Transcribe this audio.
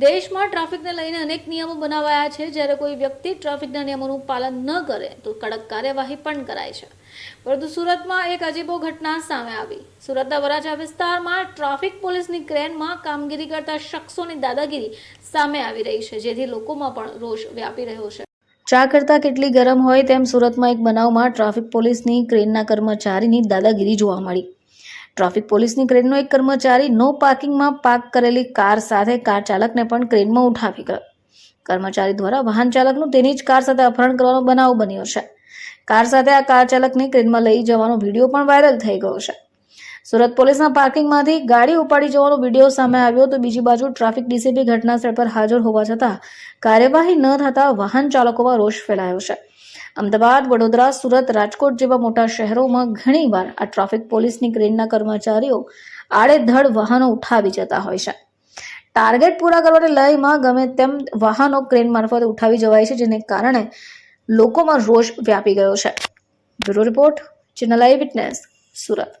દેશમાં ટ્રાફિકને લઈને અનેક નિયમો બનાવાયા છે. જ્યારે કોઈ વ્યક્તિ ટ્રાફિકના નિયમોનું પાલન ન કરે, તો કડક કાર્યવાહી પણ કરાય છે. પરંતુ સુરતમાં એક અજીબો ઘટના સામે આવી. સુરતના વરાછા વિસ્તારમાં ટ્રાફિક પોલીસની ક્રેનમાં કામગીરી કરતા શખ્સોની દાદાગીરી સામે આવી રહી છે, જેથી લોકોમાં પણ રોષ વ્યાપી રહ્યો છે. ચા કરતાં કેટલી ગરમ હોય તેમ સુરતમાં એક બનાવમાં ટ્રાફિક પોલીસની ક્રેનના કર્મચારીની દાદાગીરી જોવા મળી. ટ્રાફિક પોલીસની ક્રેનનો એક કર્મચારી નો પાર્કિંગમાં પાર્ક કરેલી કાર સાથે કાર ચાલકને પણ ક્રેનમાં ઉઠાવી ગયો. કર્મચારી દ્વારા વાહન ચાલકનું તેની જ કાર સાથે અપહરણ કરવાનો બનાવ બન્યો છે. કાર સાથે આ કાર ચાલકને ક્રેનમાં લઈ જવાનો વીડિયો પણ વાયરલ થઈ ગયો છે. સુરત પોલીસના પાર્કિંગમાંથી ગાડી ઉપાડી જવાનો વીડિયો સામે આવ્યો તો બીજી બાજુ ટ્રાફિક ડીસીપી ઘટના સ્થળ પર હાજર હોવા છતાં કાર્યવાહી ન થતા વાહન ચાલકોમાં રોષ ફેલાયો છે. અમદાવાદ, વડોદરા, સુરત, રાજકોટ જેવા મોટા શહેરોમાં ઘણીવાર આ ટ્રાફિક પોલીસની ક્રેનના કર્મચારીઓ આડેધડ વાહનો ઉઠાવી જતા હોય છે. ટાર્ગેટ પૂરા કરવાની લયમાં ગમે તેમ વાહનો ક્રેન મારફતે ઉઠાવી જવાય છે, જેને કારણે લોકોમાં રોષ વ્યાપી ગયો છે. Bureau report channel eye witness, Surat.